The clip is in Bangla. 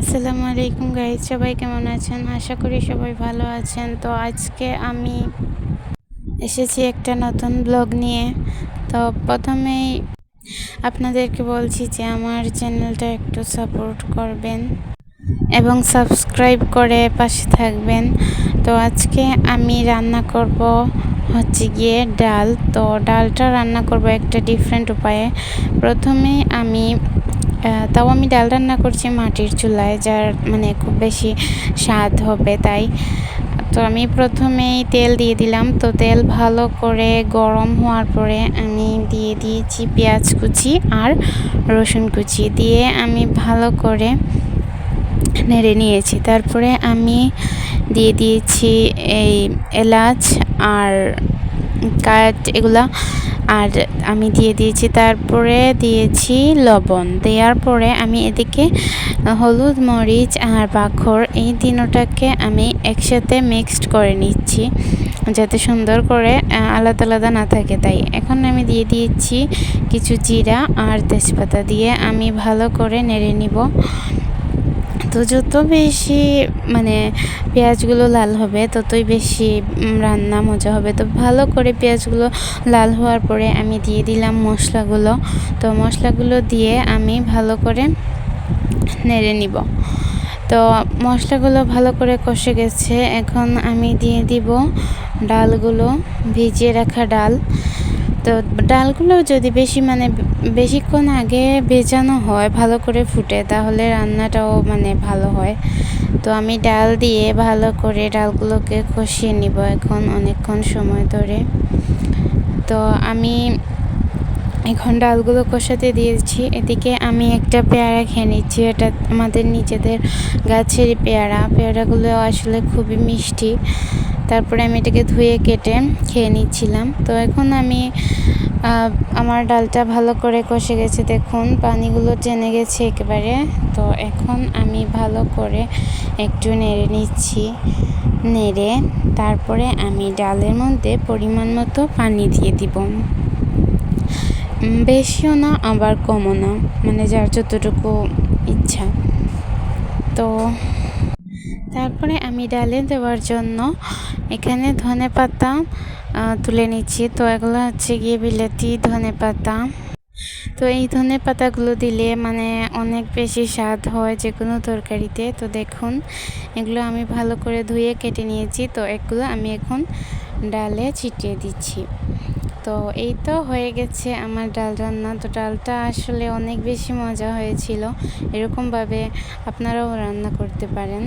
আসসালামু আলাইকুম গাইজ সবাই কেমন আছেন? আশা করি সবাই ভালো আছেন। তো আজকে আমি এসেছি একটা নতুন ব্লগ নিয়ে। তো প্রথমেই আপনাদেরকে বলছি যে আমার চ্যানেলটা একটু সাপোর্ট করবেন এবং সাবস্ক্রাইব করে পাশে থাকবেন। তো আজকে আমি রান্না করব হচ্ছে গিয়ে ডাল। তো ডালটা রান্না করব একটা ডিফারেন্ট উপায়ে। প্রথমে আমি তাও আমি ডাল রান্না করছি মাটির চুলায়, যার মানে খুব বেশি স্বাদ হবে তাই। তো আমি প্রথমেই তেল দিয়ে দিলাম। তো তেল ভালো করে গরম হওয়ার পরে আমি দিয়ে দিয়েছি পেঁয়াজ কুচি আর রসুন কুচি দিয়ে আমি ভালো করে নেড়ে নিয়েছি। তারপরে আমি দিয়ে দিয়েছি এই এলাচ আর কাঠ, এগুলা আর আমি দিয়ে দিয়েছি, তারপরে দিয়েছি লবণ। দেওয়ার পরে আমি এদিকে হলুদ মরিচ আর বাখর এই তিনোটাকে আমি একসাথে মিক্সড করে নিচ্ছি, যাতে সুন্দর করে আলাদা আলাদা না থাকে। তাই এখন আমি দিয়ে দিয়েছি কিছু জিরা আর তেজপাতা দিয়ে আমি ভালো করে নেড়ে নিব। তো যত বেশি মানে পেঁয়াজগুলো লাল হবে, ততই বেশি রান্না মজা হবে। তো ভালো করে পেঁয়াজগুলো লাল হওয়ার পরে আমি দিয়ে দিলাম মশলাগুলো। তো মশলাগুলো দিয়ে আমি ভালো করে নেড়ে নিব। তো মশলাগুলো ভালো করে কষে গেছে। এখন আমি দিয়ে দিব ডালগুলো, ভিজিয়ে রাখা ডাল। তো ডালগুলো যদি বেশি মানে বেশিক্ষণ আগে ভেজানো হয়, ভালো করে ফুটে, তাহলে রান্নাটাও মানে ভালো হয়। তো আমি ডাল দিয়ে ভালো করে ডালগুলোকে কষিয়ে নিব এখন অনেকক্ষণ সময় ধরে। তো আমি এখন ডালগুলো কষাতে দিয়েছি। এদিকে আমি একটা পেয়ারা খেয়ে নিচ্ছি। এটা আমাদের নিজেদের গাছের পেয়ারা। পেয়ারাগুলো আসলে খুবই মিষ্টি। তারপরে আমি এটাকে ধুয়ে কেটে খেয়ে নিচ্ছিলাম। তো এখন আমি আমার ডালটা ভালো করে কষে গেছে। দেখুন, পানিগুলো টেনে গেছে একেবারে। তো এখন আমি ভালো করে একটু নেড়ে নিচ্ছি, নেড়ে তারপরে আমি ডালের মধ্যে পরিমাণ মতো পানি দিয়ে দিব। বেশিও না, আবার কমও না মানে যার যতটুকু ইচ্ছা। তো তারপরে আমি ডালে দেওয়ার জন্য এখানে ধনে পাতা তুলে নিচ্ছি। তো এগুলো হচ্ছে গিয়ে বিলেতি ধনে পাতা। তো এই ধনে পাতাগুলো দিলে মানে অনেক বেশি স্বাদ হয় যে কোনো তরকারিতে। তো দেখুন, এগুলো আমি ভালো করে ধুয়ে কেটে নিয়েছি। তো এগুলো আমি এখন ডালে ছিটিয়ে দিচ্ছি। তো এই তো হয়ে গেছে আমার ডাল রান্না। তো ডালটা আসলে অনেক বেশি মজা হয়েছিল। এরকমভাবে আপনারাও রান্না করতে পারেন।